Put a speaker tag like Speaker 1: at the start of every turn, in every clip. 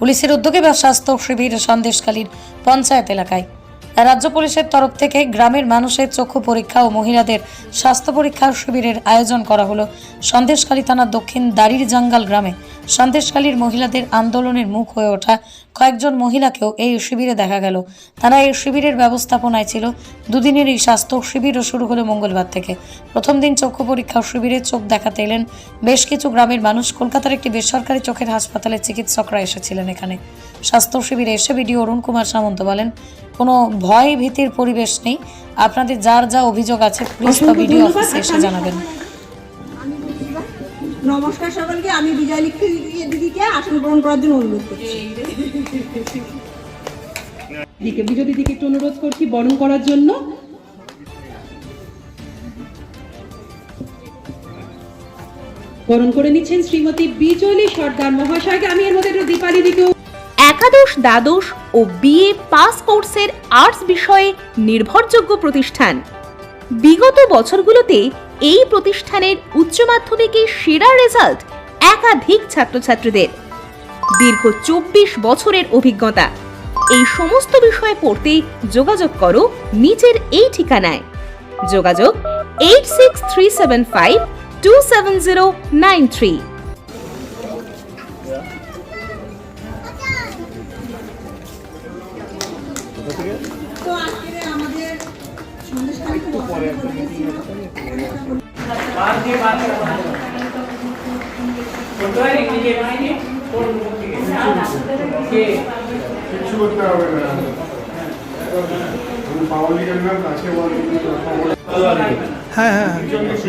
Speaker 1: পুলিশের উদ্যোগে বা স্বাস্থ্য শিবির সন্দেশকালীন পঞ্চায়েত এলাকায়। রাজ্য পুলিশের তরফ থেকে গ্রামের মানুষের চক্ষু পরীক্ষা ও মহিলাদের স্বাস্থ্য পরীক্ষা শিবিরের আয়োজন করা হলো। সন্দেশখালী থানার দক্ষিণ দাড়ির জাঙ্গাল গ্রামে সন্দেশখালীর মহিলাদের আন্দোলনের মুখ হয়ে ওঠা কয়েকজন মহিলাকেও এই শিবিরে দেখা গেল। তারা এই শিবিরের ব্যবস্থাপনায় ছিল। দুদিনের এই স্বাস্থ্য শিবিরও শুরু হলো মঙ্গলবার থেকে। প্রথম দিন চক্ষু পরীক্ষা শিবিরে চোখ দেখাতে এলেন বেশ কিছু গ্রামের মানুষ। কলকাতার একটি বেসরকারি চোখের হাসপাতালে চিকিৎসকরা এসেছিলেন এখানে। স্বাস্থ্য শিবিরে এসে বিডিও অরুণ কুমার সামন্ত বলেন, কোনো ভয় ভীতির পরিবেশ নেই। আপনাদের যার যা অভিযোগ আছে পুলিশ বা বিডিও অফিসে এসে জানাবেন।
Speaker 2: নমস্কার সকলকে আমি বিজয় লিখি দিদিকে আসন গ্রহণ করার জন্য অনুরোধ করছি।
Speaker 3: দিদিকে বিজয় দিদিকে একটু অনুরোধ করছি বরণ করার জন্য। বরণ করে নিচ্ছেন শ্রীমতী বিজলি সর্দার মহাশয়কে। আমি এর মধ্যে একটু দীপালি দিকেও
Speaker 4: একাদশ, দ্বাদশ ও বিএ পাস কোর্সের আর্টস বিষয়ে নির্ভরযোগ্য প্রতিষ্ঠান। বিগত বছরগুলোতে এই প্রতিষ্ঠানের উচ্চ মাধ্যমিকে সেরা রেজাল্ট একাধিক ছাত্রছাত্রীদের। দীর্ঘ চব্বিশ বছরের অভিজ্ঞতা। এই সমস্ত বিষয়ে পড়তে যোগাযোগ করো নিচের এই ঠিকানায়। যোগাযোগ eight six three seven five two seven zero nine three
Speaker 2: তো আজকে আমাদের।
Speaker 5: কিছু করতে হবে না। ম্যাম কাছে বল
Speaker 6: হ্যাঁ হ্যাঁ হ্যাঁ।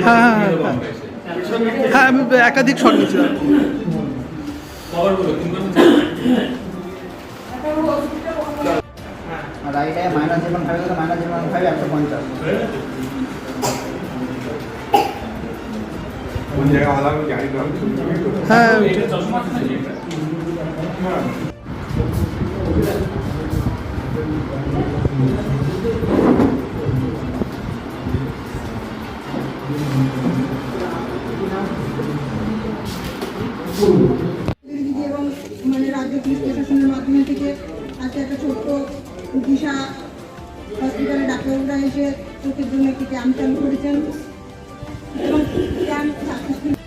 Speaker 6: হ্যাঁ হ্যাঁ হ্যাঁ। হ্যাঁ আমি একাধিক শট নিয়েছিলাম।
Speaker 7: রাইটে মাইনাস জিরো ফাইভ হলে মাইনাস জিরো ফাইভ একশো পঞ্চাশ।
Speaker 5: কোন জায়গায় আলাদা আমি জানি না
Speaker 6: হ্যাঁ
Speaker 2: এবং মানে রাজ্য পুলিশ প্রশাসনের মাধ্যমে থেকে আজকে একটা ছোট্ট দিশা হসপিটালে ডাক্তাররা এসে চোখের জন্য একটি ক্যাম্প চালু করেছেন এবং ক্যাম্প